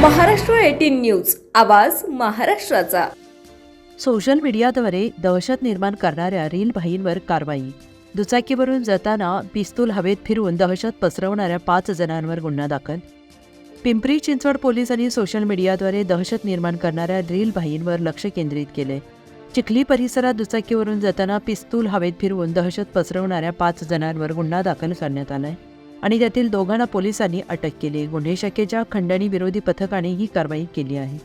Maharashtra eighteen news आवाज महाराष्ट्राचा. Social मीडियाद्वारे दहशत निर्माण करणाऱ्या रील भाईंवर कारवाई. दुचाकीवरून जाताना पिस्तूल हवेत फिरवून दहशत पसरवणाऱ्या पाच जणांवर गुन्हा दाखल. पिंपरी चिंचवड पोलिसांनी सोशल मीडियाद्वारे दहशत निर्माण करणाऱ्या रील भाईंवर लक्ष केंद्रित केले. चिखली परिसरात दुचाकीवरून जाताना पिस्तूल हवेत फिरवून दहशत पसरवणाऱ्या पाच जणांवर गुन्हा दाखल करण्यात आलाय. आणि त्यातील दोघांना पोलिसांनी अटक केली. गुन्हे शाखेच्या खंडणी विरोधी पथकाने ही कारवाई केली आहे.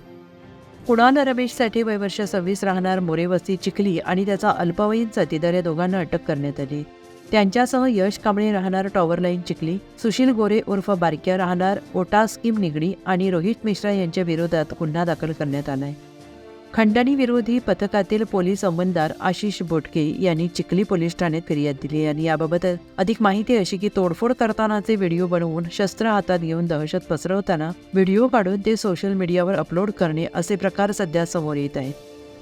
कुणाल रमेशसाठी वय वयवर्ष सव्वीस राहणार मोरेवस्ती चिखली आणि त्याचा अल्पवयीन साथीदार या दोघांना अटक करण्यात आली. त्यांच्यासह यश कांबळे राहणार टॉवर लाईन चिखली सुशील गोरे उर्फ बारक्या राहणार ओटा स्कीम निगडी आणि रोहित मिश्रा यांच्या विरोधात गुन्हा दाखल करण्यात आला आहे विरोधी पथकातील पोलीस अंमलदार आशिष बोटके यांनी चिखली पोलीस ठाण्यात फिर्याद दिली आणि याबाबत अधिक माहिती अशी की तोडफोड करतानाचे व्हिडिओ बनवून शस्त्र हातात घेऊन दहशत पसरवताना व्हिडिओ काढून ते सोशल मीडियावर अपलोड करणे असे प्रकार सध्या समोर येत आहेत.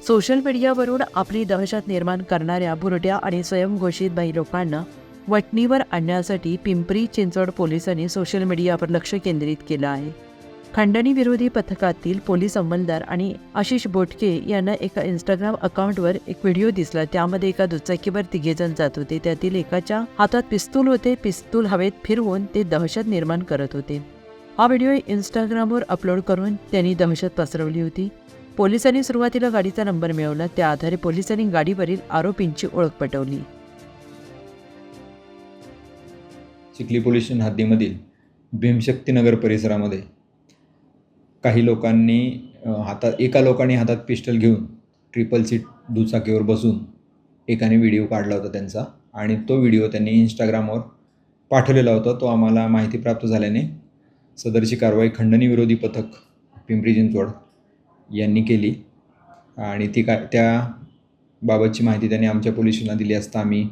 सोशल मीडियावरून आपली दहशत निर्माण करणाऱ्या बुरट्या आणि स्वयंघोषित बाई लोकांना वटणीवर आणण्यासाठी पिंपरी चिंचवड पोलिसांनी सोशल मीडियावर लक्ष केंद्रित केलं आहे. खंडणी विरोधी पथकातील पोलीस अंमलदार आणि आशिष बोटके यांना एका इंस्टाग्राम अकाउंटवर एक व्हिडिओ दिसला. त्यामध्ये एका दुचाकीवर तिघेजण जात होते. त्यातील एकाच्या हातात पिस्तूल होते. पिस्तूल हवेत फिरवून ते दहशत निर्माण करत होते. हा व्हिडिओ इंस्टाग्रामवर अपलोड करून त्यांनी दहशत पसरवली होती. पोलिसांनी सुरुवातीला गाडीचा नंबर मिळवला. त्या आधारे पोलिसांनी गाडीवरील आरोपींची ओळख पटवली. चिखली पोलीस हद्दीमधील भीमशक्तीनगर परिसरामध्ये काही लोकांनी हातात एका लोकांनी हातात पिस्टल घेऊन ट्रिपल सीट दुचाकीवर बसून एकाने व्हिडिओ काढला होता त्यांचा आणि तो व्हिडिओ त्यांनी इंस्टाग्रामवर पाठवलेला होता. तो आम्हाला माहिती प्राप्त झाल्याने सदरची कारवाई खंडणी विरोधी पथक पिंपरी चिंचवड यांनी केली आणि ती का त्या बाबतची माहिती त्यांनी आमच्या पोलिसांना दिली असता आम्ही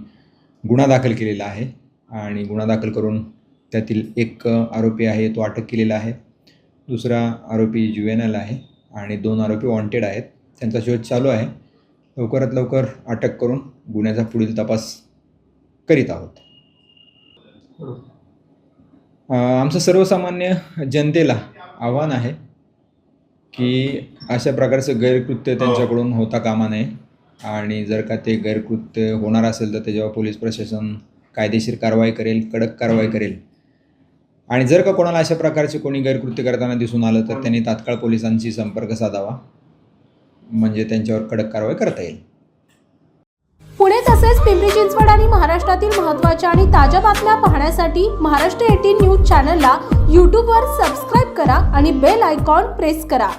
गुन्हा दाखल केलेला आहे आणि गुन्हा दाखल करून त्यातील एक आरोपी आहे तो अटक केलेला आहे. दुसरा आरोपी जुएनल आहे आणि दोन आरोपी वॉन्टेड आहेत. त्यांचा शोध चालू आहे. लवकरात लवकर अटक करून गुन्ह्याचा पुढील तपास करीत आहोत. आमचं सर्वसामान्य जनतेला आव्हान आहे की अशा प्रकारचं गैरकृत्य त्यांच्याकडून होता कामा नये. आणि जर का ते गैरकृत्य होणार असेल तर त्याच्यावर पोलीस प्रशासन कायदेशीर कारवाई करेल कडक कारवाई करेल आणि जर का कोणाला अशा प्रकारचे कोणी गैरकृत्य करताना दिसून आलं तर त्यांनी तात्काळ पोलिसांशी संपर्क साधावा. म्हणजे त्यांच्यावर कडक कारवाई करता येईल. पुणे तसेच पिंपरी चिंचवड आणि महाराष्ट्रातील महत्त्वाच्या आणि ताज्या बातम्या पाहण्यासाठी महाराष्ट्र एटीन न्यूज चॅनलला यूट्यूबवर सबस्क्राईब करा आणि बेल आयकॉन प्रेस करा.